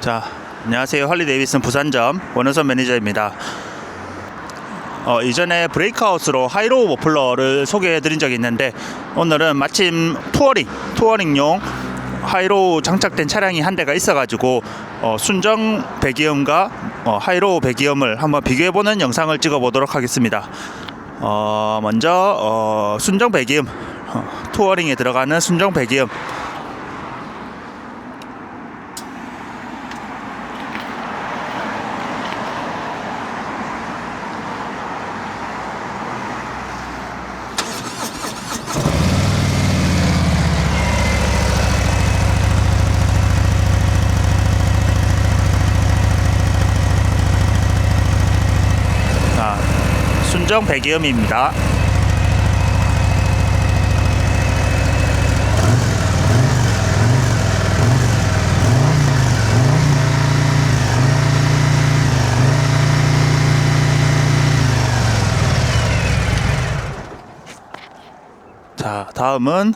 자, 안녕하세요. 할리 데이비슨 부산점 원효선 매니저입니다. 어, 이전에 브레이크아웃으로 하이로우 머플러를 소개해 드린 적이 있는데 오늘은 마침 투어링, 투어링용 하이로우 장착된 차량이 한 대가 있어가지고 어, 순정 배기음과 어, 하이로우 배기음을 한번 비교해 보는 영상을 찍어 보도록 하겠습니다. 어, 먼저 어, 순정 배기음 어, 투어링에 들어가는 순정 배기음 자, 순정 배기음입니다. 자, 다음은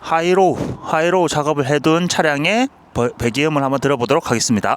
하이로 하이로 작업을 해둔 차량의 버- 배기음을 한번 들어보도록 하겠습니다.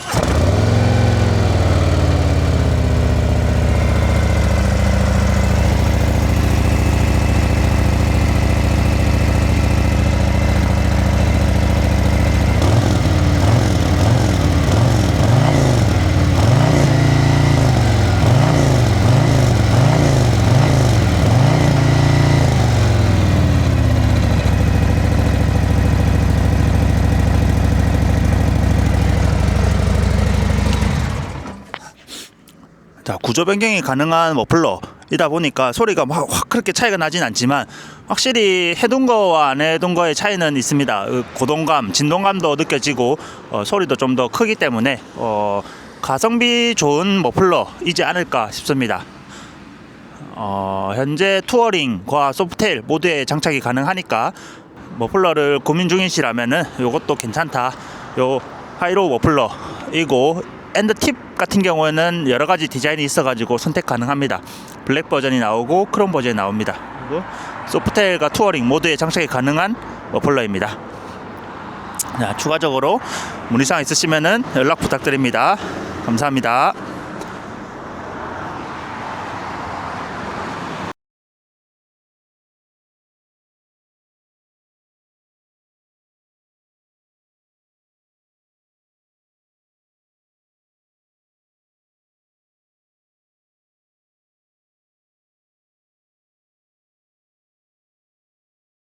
자 구조 변경이 가능한 머플러이다 보니까 소리가 막확 그렇게 차이가 나진 않지만 확실히 해둔 거와 안 해둔 거의 차이는 있습니다. 그 고동감, 진동감도 느껴지고 어, 소리도 좀 더 크기 때문에 어, 가성비 좋은 머플러이지 않을까 싶습니다. 어, 현재 투어링과 소프테일 모두에 장착이 가능하니까 머플러를 고민 중이시라면은 이것도 괜찮다. 요 하이로우 머플러이고 엔드 팁 같은 경우에는 여러 가지 디자인이 있어가지고 선택 가능합니다. 블랙 버전이 나오고 크롬 버전이 나옵니다. 그리고 소프테일과 투어링 모두에 장착이 가능한 머플러입니다. 자, 추가적으로 문의사항 있으시면은 연락 부탁드립니다. 감사합니다.